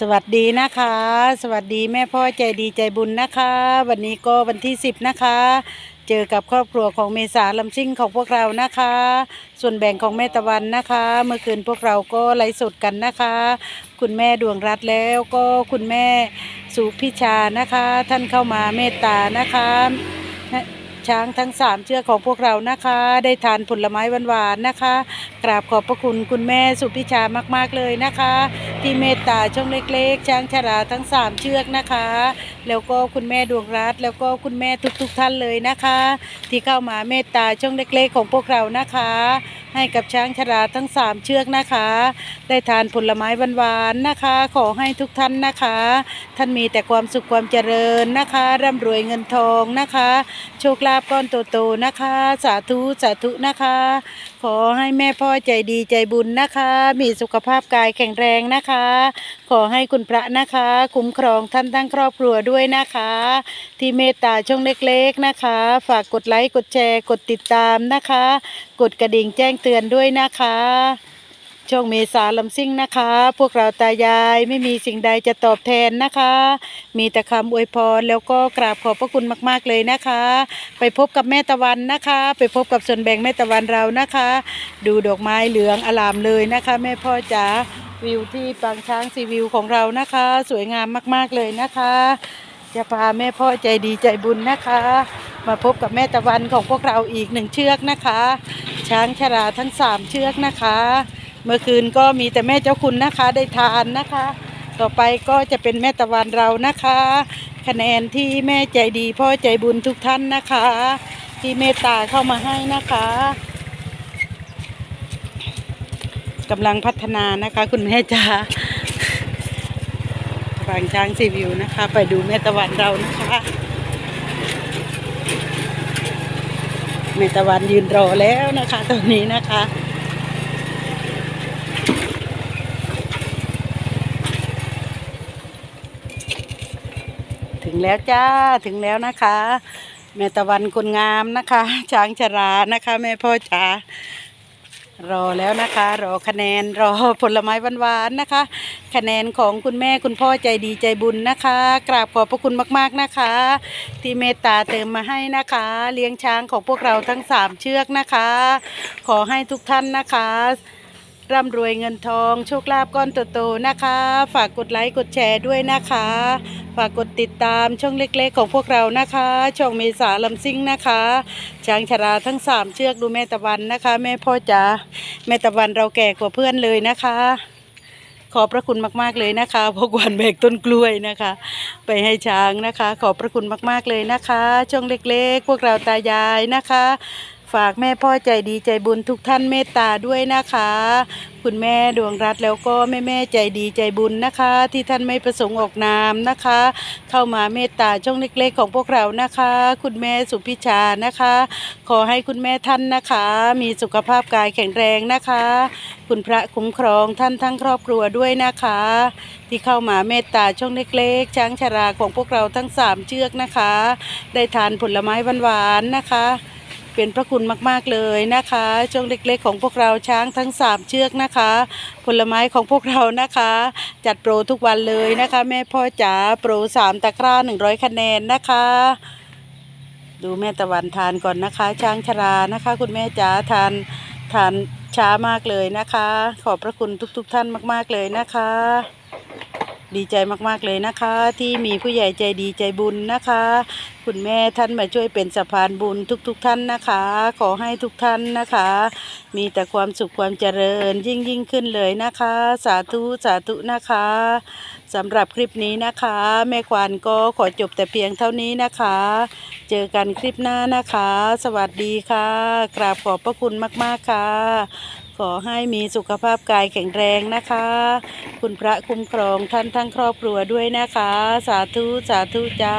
สวัสดีนะคะ สวัสดีแม่พ่อใจดีใจบุญนะคะ วันนี้ก็วันที่ 10 นะคะ เจอกับครอบครัวของเมษาลำซิ่งของพวกเรานะคะ ส่วนแบ่งของแม่ตะวันนะคะ เมื่อคืนพวกเราก็ไลฟ์สดกันนะคะ คุณแม่ดวงรัตแล้วก็คุณแม่สุพิชานะคะ ท่านเข้ามาเมตตานะคะ ช้างทั้งสามเชือกของพวกเรานะคะ ได้ทานผลไม้หวานๆนะคะ กราบขอบพระคุณคุณแม่สุพิชามากๆเลยนะคะ ที่เมตตาช่องเล็กๆ ช้างชราทั้งสามเชือกนะคะ แล้วก็คุณแม่ดวงรัตแล้วก็คุณแม่ทุกๆท่านเลยนะคะ ที่เข้ามาเมตตาช่องเล็กๆ ของพวกเรานะคะให้กับช้างชราทั้งสามเชือกนะคะ ได้ทานผลไม้หวานๆนะคะ ขอให้ทุกท่านนะคะ ท่านมีแต่ความสุขความเจริญนะคะ ร่ำรวยเงินทองนะคะ โชคลาภก้อนโตๆนะคะ สาธุสาธุนะคะ ขอให้แม่พ่อใจดีใจบุญนะคะ มีสุขภาพกายแข็งแรงนะคะ ขอให้คุณพระนะคะ คุ้มครองท่านทั้งครอบครัวด้วยนะคะ ที่เมตตาช่องเล็กๆนะคะ ฝากกดไลค์กดแชร์กดติดตามนะคะ กดกระดิ่งแจ้งเตือนด้วยนะคะ ช่องเมษาลำซิ่งนะคะ พวกเราตายายไม่มีสิ่งใดจะตอบแทนนะคะ มีแต่คำอวยพรแล้วก็กราบขอบพระคุณมากๆเลยนะคะ ไปพบกับแม่ตะวันนะคะ ไปพบกับส่วนแบ่งแม่ตะวันเรานะคะ ดูดอกไม้เหลืองอลามเลยนะคะ แม่พ่อจ๋าวิวที่ปางช้างซีวิวของเรานะคะ สวยงามมากๆเลยนะคะ จะพาแม่พ่อใจดีใจบุญนะคะ มาพบกับแม่ตะวันของพวกเราอีกหนึ่งเชือกนะคะ ช้างชราทั้งสามเชือกนะคะ เมื่อคืนก็มีแต่แม่เจ้าคุณนะคะได้ทานนะคะ ต่อไปก็จะเป็นแม่ตะวันเรานะคะ คะแนนที่แม่ใจดีพ่อใจบุญทุกท่านนะคะ ที่เมตตาเข้ามาให้นะคะกำลังพัฒนานะคะ คุณแม่จ๋าบางช้างซีวิวนะคะ ไปดูแม่ตะวันเรานะคะแม่ตะวันยืนรอแล้วนะคะตอนนี้นะคะ ถึงแล้วจ้าถึงแล้วนะคะ แม่ตะวันคนงามนะคะ ช้างชรานะคะ แม่พ่อจ๋ารอแล้วนะคะ รอคะแนนรอผลไม้หวานๆนะคะ คะแนนของคุณแม่คุณพ่อใจดีใจบุญนะคะ กราบขอบพระคุณมากๆนะคะ ที่เมตตาเติมมาให้นะคะ เลี้ยงช้างของพวกเราทั้งสามเชือกนะคะ ขอให้ทุกท่านนะคะ ร่ำรวยเงินทอง โชคลาภก้อนโตๆนะคะ ฝากกดไลค์กดแชร์ด้วยนะคะ ฝากกดติดตามช่องเล็กๆ ของพวกเรานะคะ ช่องเมษาลำซิ่งนะคะช้างชราทั้งสามเชือกดูแม่ตะวันนะคะ แม่พ่อจ๋าแม่ตะวันเราแก่กว่าเพื่อนเลยนะคะ ขอบพระคุณมากๆเลยนะคะพกวันแบกต้นกล้วยนะคะ ไปให้ช้างนะคะ ขอบพระคุณมากๆเลยนะคะ ช่องเล็กๆ พวกเราตายายนะคะ ฝากแม่พ่อใจดีใจบุญทุกท่านเมตตาด้วยนะคะ คุณแม่ดวงรัตแล้วก็แม่แม่ใจดีใจบุญนะคะ ที่ท่านไม่ประสงค์ออกนามนะคะ เข้ามาเมตตาช่องเล็กๆ ของพวกเรานะคะ คุณแม่สุพิชานะคะ ขอให้คุณแม่ท่านนะคะ มีสุขภาพกายแข็งแรงนะคะ คุณพระคุ้มครองท่านทั้งครอบครัวด้วยนะคะ ที่เข้ามาเมตตาช่องเล็กๆช้างชราของพวกเราทั้งสามเชือกนะคะ ได้ทานผลไม้หวานๆนะคะ เป็นพระคุณมากๆเลยนะคะ ช่วงเล็กๆของพวกเราช้างทั้งสามเชือกนะคะ ผลไม้ของพวกเรานะคะ จัดโปรทุกวันเลยนะคะ แม่พ่อจ๋าโปรสามตะกร้าหนึ่งร้อยคะแนนนะคะ ดูแม่ตะวันทานก่อนนะคะ ช้างชรานะคะ คุณแม่จ๋าทานทานช้ามากเลยนะคะ ขอบพระคุณทุก ๆ ท่านมาก ๆเลยนะคะ ดีใจมากๆเลยนะคะ ที่มีผู้ใหญ่ใจดีใจบุญนะคะ คุณแม่ท่านมาช่วยเป็นสะพานบุญทุกๆท่านนะคะ ขอให้ทุกท่านนะคะ มีแต่ความสุขความเจริญยิ่งยิ่งขึ้นเลยนะคะ สาธุสาธุนะคะสำหรับคลิปนี้นะคะ แม่ควานก็ขอจบแต่เพียงเท่านี้นะคะ เจอกันคลิปหน้านะคะ สวัสดีค่ะ กราบขอบพระคุณมากๆค่ะ ขอให้มีสุขภาพกายแข็งแรงนะคะ คุณพระคุ้มครองท่านทั้งครอบครัวด้วยนะคะ สาธุสาธุจ้า